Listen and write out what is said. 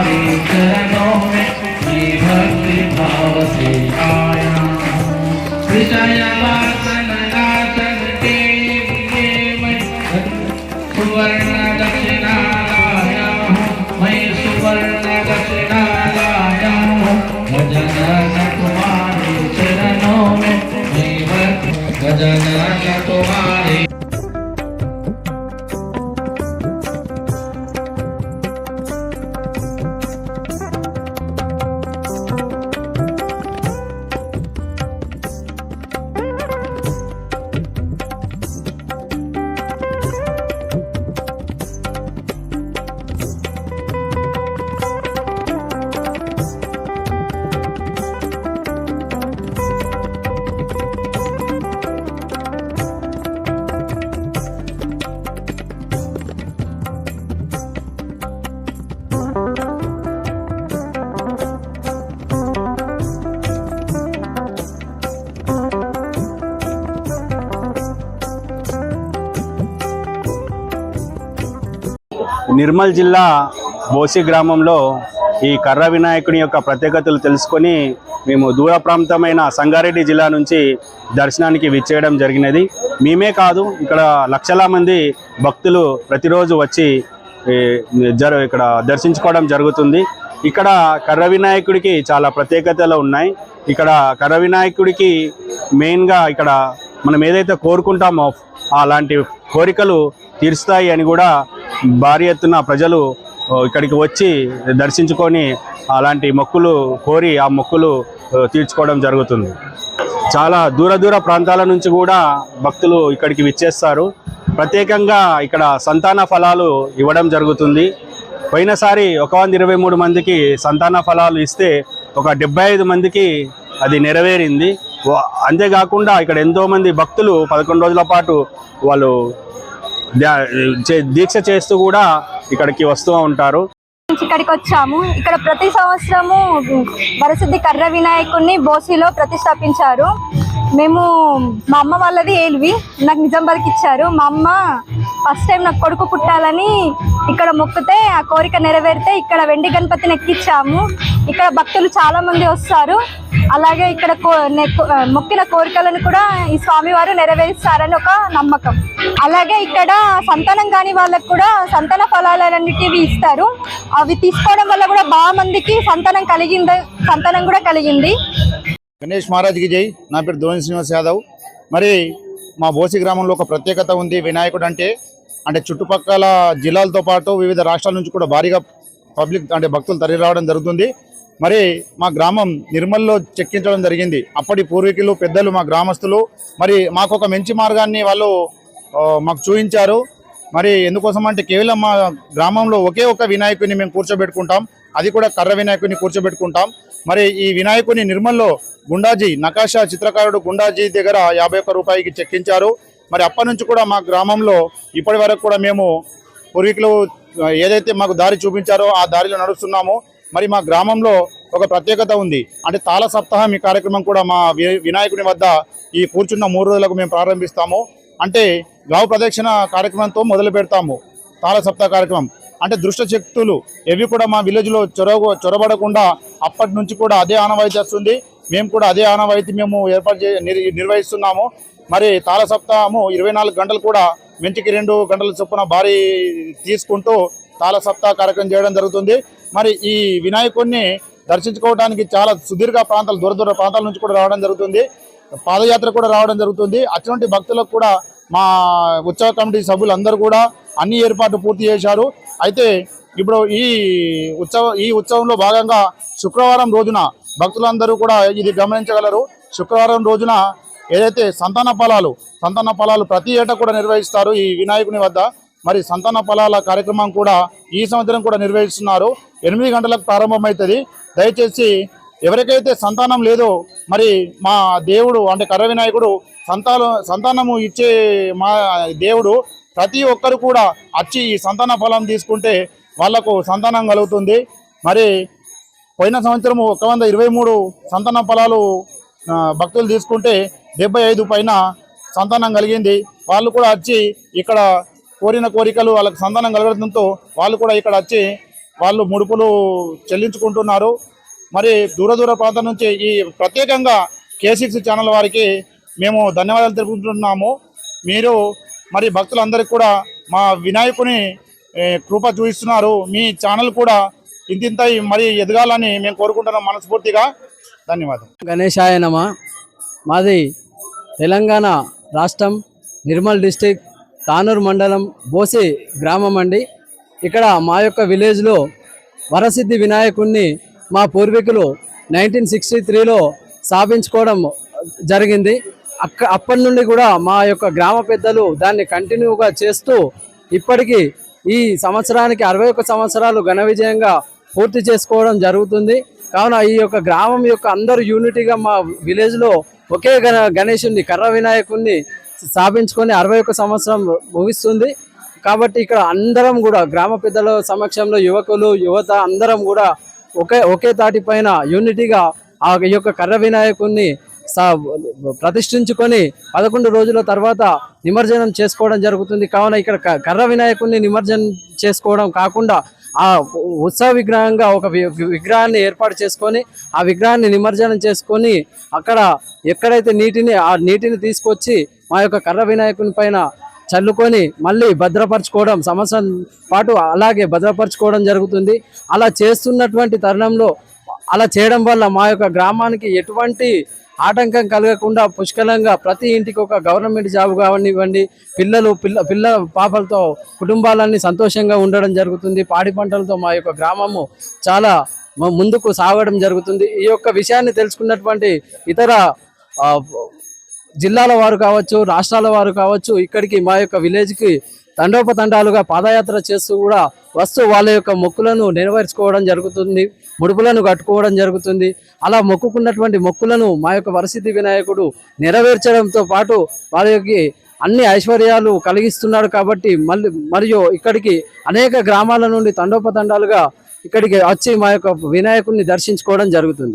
तुम्हारे चरणों में ये भक्ति भाव से आया विजय నిర్మల్ జిల్లా బోసి గ్రామంలో ఈ కర్ర వినాయకుని యొక్క ప్రత్యేకతలు తెలుసుకొని మేము దూర ప్రాంతమైన సంగారెడ్డి జిల్లా నుంచి దర్శనానికి విచ్చేయడం జరిగినది. మేమే కాదు ఇక్కడ లక్షల మంది భక్తులు ప్రతిరోజు వచ్చి జర ఇక్కడ దర్శించుకోవడం జరుగుతుంది. ఇక్కడ కర్ర వినాయకుడికి చాలా ప్రత్యేకతలు ఉన్నాయి. ఇక్కడ కర్ర వినాయకుడికి మెయిన్గా ఇక్కడ మనం ఏదైతే కోరుకుంటామో అలాంటి కోరికలు తీరుస్తాయి అని కూడా భారీ ఎత్తున ప్రజలు ఇక్కడికి వచ్చి దర్శించుకొని అలాంటి మొక్కులు కోరి ఆ మొక్కులు తీర్చుకోవడం జరుగుతుంది. చాలా దూర దూర ప్రాంతాల నుంచి కూడా భక్తులు ఇక్కడికి విచ్చేస్తారు. ప్రత్యేకంగా ఇక్కడ సంతాన ఫలాలు ఇవ్వడం జరుగుతుంది. పోయినసారి ఒక వంద ఇరవై మూడు మందికి సంతాన ఫలాలు ఇస్తే ఒక డెబ్బై ఐదు మందికి అది నెరవేరింది. అంతేకాకుండా ఇక్కడ ఎంతో మంది భక్తులు పదకొండు రోజుల పాటు వాళ్ళు దీక్ష చేస్తూ కూడా ఇక్కడికి వస్తూ ఉంటారు. నుంచి ఇక్కడికి వచ్చాము. ఇక్కడ ప్రతి సంవత్సరము వరసిద్ధి కర్ర వినాయకుడిని బోసిలో ప్రతిష్టాపించారు. మేము మా అమ్మ వాళ్ళది ఏల్వి. నాకు నిజామాబాద్కి ఇచ్చారు. మా అమ్మ ఫస్ట్ టైం నాకు కొడుకు పుట్టాలని ఇక్కడ మొక్కితే ఆ కోరిక నెరవేరితే ఇక్కడ వెండి గణపతిని ఎక్కించాము. ఇక్కడ భక్తులు చాలా మంది వస్తారు. అలాగే ఇక్కడ కో- నె- మొక్కిన కోరికలను కూడా ఈ స్వామివారు నెరవేరుస్తారని ఒక నమ్మకం. అలాగే ఇక్కడ సంతానం కాని వాళ్ళకు కూడా సంతాన ఫలాలన్నిటివి ఇస్తారు. అవి తీసుకోవడం వల్ల కూడా బాగా మందికి సంతానం కలిగింది సంతానం కూడా కలిగింది. గణేష్ మహారాజ్కి జై. నా పేరు ధోని శ్రీనివాస్ యాదవ్. మరి మా బోసి గ్రామంలో ఒక ప్రత్యేకత ఉంది వినాయకుడు అంటే. అంటే చుట్టుపక్కల జిల్లాలతో పాటు వివిధ రాష్ట్రాల నుంచి కూడా భారీగా పబ్లిక్ అంటే భక్తులు తరలి రావడం జరుగుతుంది. మరి మా గ్రామం నిర్మల్లో చెక్కించడం జరిగింది. అప్పటి పూర్వీకులు పెద్దలు మా గ్రామస్తులు. మరి మాకు ఒక మంచి మార్గాన్ని వాళ్ళు మాకు చూపించారు. మరి ఎందుకోసం అంటే కేవలం మా గ్రామంలో ఒకే ఒక వినాయకుని మేము కూర్చోబెట్టుకుంటాం. అది కూడా కర్ర వినాయకుని కూర్చోబెట్టుకుంటాం. మరి ఈ వినాయకుని నిర్మల్లో గుండాజీ నకాషా చిత్రకారుడు గుండాజీ దగ్గర యాభై ఒక్క రూపాయికి చెక్కించారు. మరి అప్పటి నుంచి కూడా మా గ్రామంలో ఇప్పటి వరకు కూడా మేము పూర్వీకులు ఏదైతే మాకు దారి చూపించారో ఆ దారిలో నడుస్తున్నాము. మరి మా గ్రామంలో ఒక ప్రత్యేకత ఉంది. అంటే తాళ సప్తాహం ఈ కార్యక్రమం కూడా మా వి- వినాయకుని వద్ద ఈ కూర్చున్న మూడు రోజులకు మేము ప్రారంభిస్తాము. అంటే గావు ప్రదక్షిణ కార్యక్రమంతో మొదలు పెడతాము. తాళ సప్తాహ కార్యక్రమం. అంటే దృష్ట శక్తులు ఎవి కూడా మా విలేజ్లో చొరవ చొరబడకుండా అప్పటి నుంచి కూడా అదే ఆనవాయితీ వస్తుంది. మేము కూడా అదే ఆనవాయితీ మేము ఏర్పాటు చే నిర్వహిస్తున్నాము. మరి తాళ సప్తాహము ఇరవై నాలుగు గంటలు కూడా మెంటికి రెండు గంటల చొప్పున భారీ తీసుకుంటూ తాళ సప్తాహ కార్యక్రమం చేయడం జరుగుతుంది. మరి ఈ వినాయకుడిని దర్శించుకోవడానికి చాలా సుదీర్ఘ ప్రాంతాలు దూర దూర ప్రాంతాల నుంచి కూడా రావడం జరుగుతుంది. పాదయాత్ర కూడా రావడం జరుగుతుంది. అటువంటి భక్తులకు కూడా మా ఉత్సవ కమిటీ సభ్యులందరూ కూడా అన్ని ఏర్పాట్లు పూర్తి చేశారు. అయితే ఇప్పుడు ఈ ఉత్సవ ఈ ఉత్సవంలో భాగంగా శుక్రవారం రోజున భక్తులందరూ కూడా ఇది గమనించగలరు. శుక్రవారం రోజున ఏదైతే సంతాన ఫలాలు సంతాన ఫలాలు ప్రతి ఏటా కూడా నిర్వహిస్తారు ఈ వినాయకుని వద్ద. మరి సంతాన ఫలాల కార్యక్రమం కూడా ఈ సంవత్సరం కూడా నిర్వహిస్తున్నారు. ఎనిమిది గంటలకు ప్రారంభమవుతుంది. దయచేసి ఎవరికైతే సంతానం లేదో మరి మా దేవుడు అంటే కర్ర వినాయకుడు సంతానం సంతానము ఇచ్చే మా దేవుడు ప్రతి ఒక్కరు కూడా వచ్చి ఈ సంతాన ఫలం తీసుకుంటే వాళ్ళకు సంతానం కలుగుతుంది. మరి పోయిన సంవత్సరం ఒక వంద ఇరవై మూడు సంతాన ఫలాలు భక్తులు తీసుకుంటే డెబ్బై ఐదు పైన సంతానం కలిగింది. వాళ్ళు కూడా వచ్చి ఇక్కడ కోరిన కోరికలు వాళ్ళకి సంతానం కలగడంతో వాళ్ళు కూడా ఇక్కడ వచ్చి వాళ్ళు ముడుపులు చెల్లించుకుంటున్నారు. మరి దూర దూర ప్రాంతం నుంచి ఈ ప్రత్యేకంగా కే ఛానల్ వారికి మేము ధన్యవాదాలు తెలుపుకుంటున్నాము. మీరు మరి భక్తులందరికీ కూడా మా వినాయకుని కృప చూపిస్తున్నారు. మీ ఛానల్ కూడా ఇంతింత మరి ఎదగాలని మేము కోరుకుంటున్నాం మనస్ఫూర్తిగా. ధన్యవాదాలు గణేశాయ నమ. మాది తెలంగాణ రాష్ట్రం నిర్మల్ డిస్టిక్ తానూరు మండలం బోసి గ్రామం అండి. ఇక్కడ మా యొక్క విలేజ్లో వరసిద్ధి వినాయకుణ్ణి మా పూర్వీకులు నైన్టీన్ సిక్స్టీ త్రీలో స్థాపించుకోవడం జరిగింది. అక్క అప్పటి నుండి కూడా మా యొక్క గ్రామ పెద్దలు దాన్ని కంటిన్యూగా చేస్తూ ఇప్పటికీ ఈ సంవత్సరానికి అరవై ఒక్క సంవత్సరాలు ఘన విజయంగా పూర్తి చేసుకోవడం జరుగుతుంది. కావున ఈ యొక్క గ్రామం యొక్క అందరూ యూనిటీగా మా విలేజ్లో ఒకే గణ గణేశుని కర్ర వినాయకుడిని స్థాపించుకొని అరవై ఒక్క సంవత్సరం ముగిస్తుంది. కాబట్టి ఇక్కడ అందరం కూడా గ్రామ పెద్దల సమక్షంలో యువకులు యువత అందరం కూడా ఒకే ఒకే తాటి పైన యూనిటీగా ఆ యొక్క కర్ర వినాయకుడిని ప్రతిష్ఠించుకొని పదకొండు రోజుల తర్వాత నిమజ్జనం చేసుకోవడం జరుగుతుంది. కావున ఇక్కడ క- కర్ర వినాయకుడిని నిమజ్జనం చేసుకోవడం కాకుండా ఆ ఉత్సవ విగ్రహంగా ఒక విగ్రహాన్ని ఏర్పాటు చేసుకొని ఆ విగ్రహాన్ని నిమజ్జనం చేసుకొని అక్కడ ఎక్కడైతే నీటిని ఆ నీటిని తీసుకొచ్చి మా యొక్క కర్ర వినాయకుని పైన చల్లుకొని మళ్ళీ భద్రపరచుకోవడం సంవత్సరం పాటు అలాగే భద్రపరచుకోవడం జరుగుతుంది. అలా చేస్తున్నటువంటి తరుణంలో అలా చేయడం వల్ల మా యొక్క గ్రామానికి ఎటువంటి ఆటంకం కలగకుండా పుష్కలంగా ప్రతి ఇంటికి ఒక గవర్నమెంట్ జాబ్ కావనివ్వండి పిల్లలు పిల్ల పిల్ల పాపలతో కుటుంబాలన్నీ సంతోషంగా ఉండడం జరుగుతుంది. పాడి పంటలతో మా యొక్క గ్రామము చాలా ముందుకు సాగడం జరుగుతుంది. ఈ యొక్క విషయాన్ని తెలుసుకున్నటువంటి ఇతర జిల్లాల వారు కావచ్చు రాష్ట్రాల వారు కావచ్చు ఇక్కడికి మా యొక్క విలేజ్కి తండోపతండాలుగా పాదయాత్ర చేస్తూ కూడా వస్తూ వాళ్ళ యొక్క మొక్కులను నెరవేర్చుకోవడం జరుగుతుంది ముడుపులను కట్టుకోవడం జరుగుతుంది. అలా మొక్కుకున్నటువంటి మొక్కులను మా యొక్క వరసిద్ధి వినాయకుడు నెరవేర్చడంతో పాటు వాళ్ళకి అన్ని ఐశ్వర్యాలు కలిగిస్తున్నాడు కాబట్టి మళ్ళీ మరియు ఇక్కడికి అనేక గ్రామాల నుండి తండోపతండాలుగా ఇక్కడికి వచ్చి మా యొక్క వినాయకుడిని దర్శించుకోవడం జరుగుతుంది.